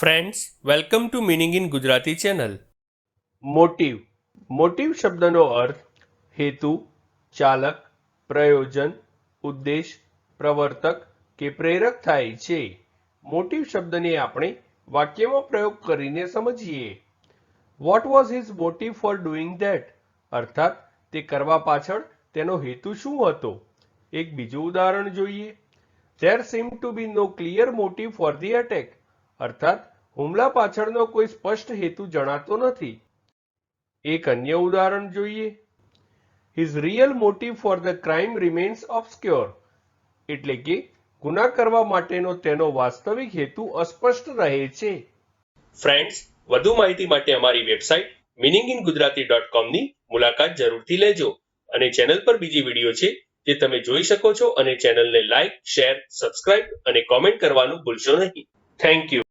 Friends welcome to meaning in Gujarati channel motive motive શબ્દનો અર્થ હેતુ, ચાલક, પ્રયોજન, ઉદ્દેશ, પ્રવર્તક કે પ્રેરક થાય છે. મોટિવ શબ્દને આપણે વાક્યમાં પ્રયોગ કરીને સમજીએ. What was his motive for doing that અર્થાત, તે કરવા પાછળ તેનો હેતુ શું હતો? એક બીજું ઉદાહરણ જોઈએ. There seem to be no clear motive for the attack અર્થાત, હુમલા પાછળનો કોઈ સ્પષ્ટ હેતુ જણાતો નથી. એક અન્ય ઉદાહરણ જોઈએ. His real motive for the crime remains obscure એટલે કે ગુના કરવા માટેનો તેનો વાસ્તવિક હેતુ અસ્પષ્ટ રહે છે. ફ્રેન્ડ્સ વધુ માહિતી માટે અમારી website meaning in Gujarati dot કોમની મુલાકાત જરૂરથી લેજો અને ચેનલ પર બીજી વીડિયો છે જે તમે જોઈ શકો છો અને ચેનલને લાઇક શેર સબસ્ક્રાઇબ અને કોમેન્ટ કરવાનું ભૂલશો નહીં. Thank you